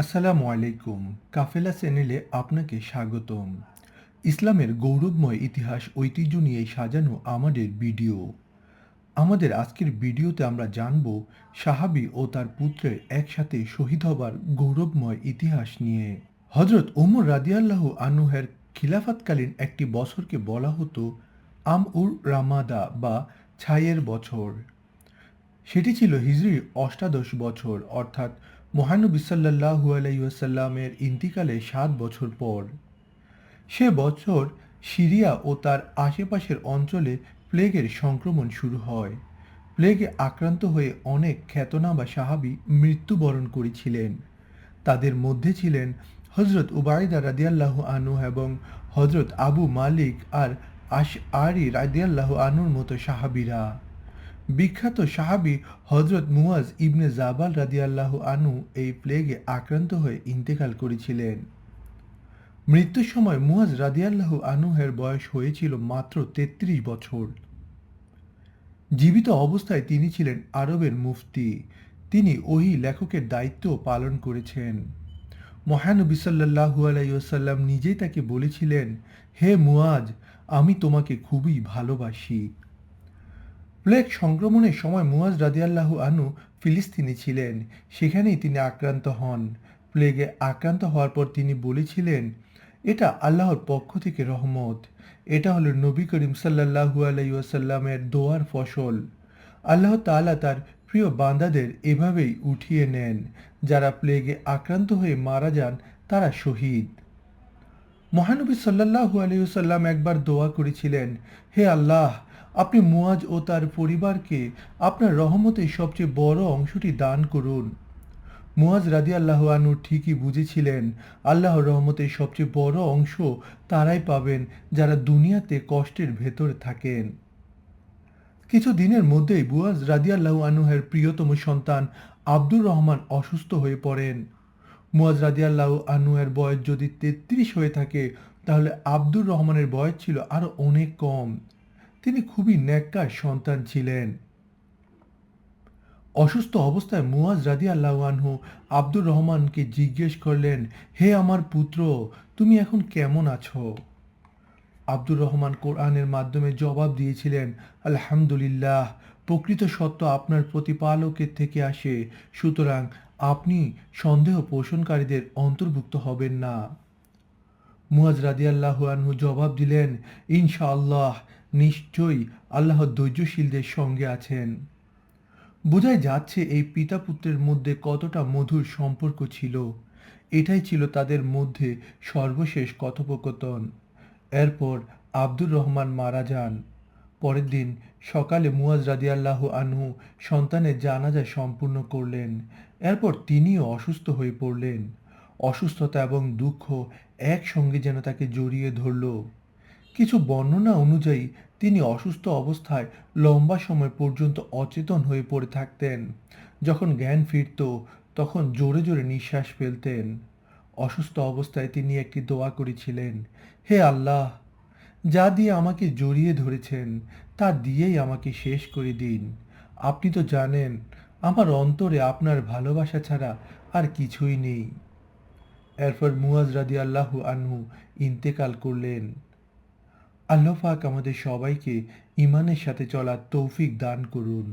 আসসালামু আলাইকুম। কাফেলা চ্যানেলে আপনাকে স্বাগতম। ইসলামের গৌরবময় ইতিহাস ঐতিহ্য নিয়ে সাজানো আমাদের ভিডিও। আমাদের আজকের ভিডিওতে আমরা জানব সাহাবি ও তার পুত্রের একসাথে শহীদ হবার গৌরবময় ইতিহাস নিয়ে। হজরত ওমর রাদিয়াল্লাহু আনুহের খিলাফতকালীন একটি বছরকে বলা হতো আম উর রামাদা বা ছাইয়ের বছর। সেটি ছিল হিজরির অষ্টাদশ বছর, অর্থাৎ মহানবী সাল্লাহু আলাইসাল্লামের ইন্তিকালে সাত বছর পর, সে বছর সিরিয়া ও তার আশেপাশের অঞ্চলে প্লেগের সংক্রমণ শুরু হয়। প্লেগে আক্রান্ত হয়ে অনেক খ্যাতনামা সাহাবি মৃত্যুবরণ করেছিলেন। তাদের মধ্যে ছিলেন হজরত উবায়দা রাদিয়াল্লাহু আনু এবং হজরত আবু মালিক আর আশ আরি রাদিয়াল্লাহু আনুর মতো সাহাবিরা। বিখ্যাত সাহাবি হজরত মুয়াজ ইবনে জাবাল রাদিয়াল্লাহু আনু এই প্লেগে আক্রান্ত হয়ে ইন্তেকাল করেছিলেন। মৃত্যুর সময় মুয়াজ রাদিয়াল্লাহু আনুহের বয়স হয়েছিল মাত্র তেত্রিশ বছর। জীবিত অবস্থায় তিনি ছিলেন আরবের মুফতি। তিনি ওহি লেখকের দায়িত্ব পালন করেছেন। মহানবী সাল্লাহু আলাইসাল্লাম নিজেই তাকে বলেছিলেন, হে মুয়াজ আমি তোমাকে খুবই ভালোবাসি। প্লেগ সংক্রমণের সময় মুয়াজ রাদিয়াল্লাহু আনু ফিলিস্তিনি ছিলেন। সেখানেই তিনি আক্রান্ত হন। প্লেগে আক্রান্ত হওয়ার পর তিনি বলেছিলেন, এটা আল্লাহর পক্ষ থেকে রহমত। এটা হলো নবী করিম সাল্লাহু আলাইসাল্লামের দোয়ার ফসল। আল্লাহ তাআলা তার প্রিয় বান্দাদের এভাবেই উঠিয়ে নেন। যারা প্লেগে আক্রান্ত হয়ে মারা যান, তারা শহীদ। মহানবী সাল্লাহু আলাইসাল্লাম একবার দোয়া করেছিলেন, হে আল্লাহ আপনি মুয়াজ ও তার পরিবারকে আপনার রহমতের সবচেয়ে বড় অংশটি দান করুন। মুয়াজ রাদি আল্লাহ আনু ঠিকই বুঝেছিলেন, আল্লাহর রহমতের সবচেয়ে বড় অংশ তারাই পাবেন যারা দুনিয়াতে কষ্টের ভেতরে থাকেন। কিছু দিনের মধ্যেই বুয়াজ রাদিয়াল্লাহু আনুহের প্রিয়তম সন্তান আব্দুর রহমান অসুস্থ হয়ে পড়েন। মুয়াজ রাদিয়াল্লাহু আনুহের বয়স যদি তেত্রিশ হয়ে থাকে, তাহলে আব্দুর রহমানের বয়স ছিল আরও অনেক কম। তিনি খুবই ন্যাক্কার সন্তান ছিলেন। অসুস্থ অবস্থায় মুয়াজ রাদি আল্লাহানহু আব্দুর রহমানকে জিজ্ঞেস করলেন, হে আমার পুত্র, তুমি এখন কেমন আছো? আব্দুর রহমান কোরআনের মাধ্যমে জবাব দিয়েছিলেন, আলহামদুলিল্লাহ, প্রকৃত সত্য আপনার প্রতিপালকের থেকে আসে, সুতরাং আপনি সন্দেহ পোষণকারীদের অন্তর্ভুক্ত হবেন না। মুয়াজ রাদিয়াল্লাহু আনহু জবাব দিলেন, ইনশাআল্লাহ নিশ্চয়ই আল্লাহ ধৈর্যশীলদের সঙ্গে আছেন। বোঝাই যাচ্ছে এই পিতা পুত্রের মধ্যে কতটা মধুর সম্পর্ক ছিল। এটাই ছিল তাদের মধ্যে সর্বশেষ কথোপকথন। এরপর আব্দুর রহমান মারা যান। পরের দিন সকালে মুয়াজ রাদিয়াল্লাহু আনহু সন্তানের জানাজা সম্পূর্ণ করলেন। এরপর তিনিও অসুস্থ হয়ে পড়লেন। অসুস্থতা এবং দুঃখ একসঙ্গে যেন তাকে জড়িয়ে ধরল। কিছু বর্ণনা অনুযায়ী, তিনি অসুস্থ অবস্থায় লম্বা সময় পর্যন্ত অচেতন হয়ে পড়ে থাকতেন। যখন জ্ঞান ফিরত, তখন জোরে জোরে নিঃশ্বাস ফেলতেন। অসুস্থ অবস্থায় তিনি একটি দোয়া করেছিলেন, হে আল্লাহ, যা দিয়ে আমাকে জড়িয়ে ধরেছেন, তা দিয়েই আমাকে শেষ করে দিন। আপনি তো জানেন, আমার অন্তরে আপনার ভালোবাসা ছাড়া আর কিছুই নেই। এরপর মুয়াজ রাদি আল্লাহু আনহু ইন্তেকাল করলেন। আল্লাহ পাক আমাদের সবাইকে ইমানের সাথে চলার তৌফিক দান করুন।